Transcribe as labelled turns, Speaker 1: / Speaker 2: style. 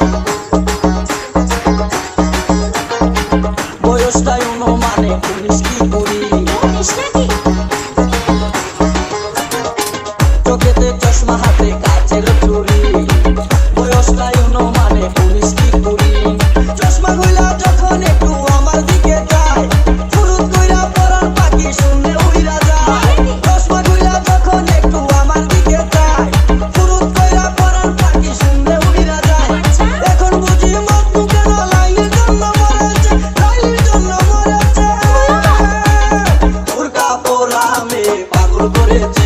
Speaker 1: Thank you. করেছে।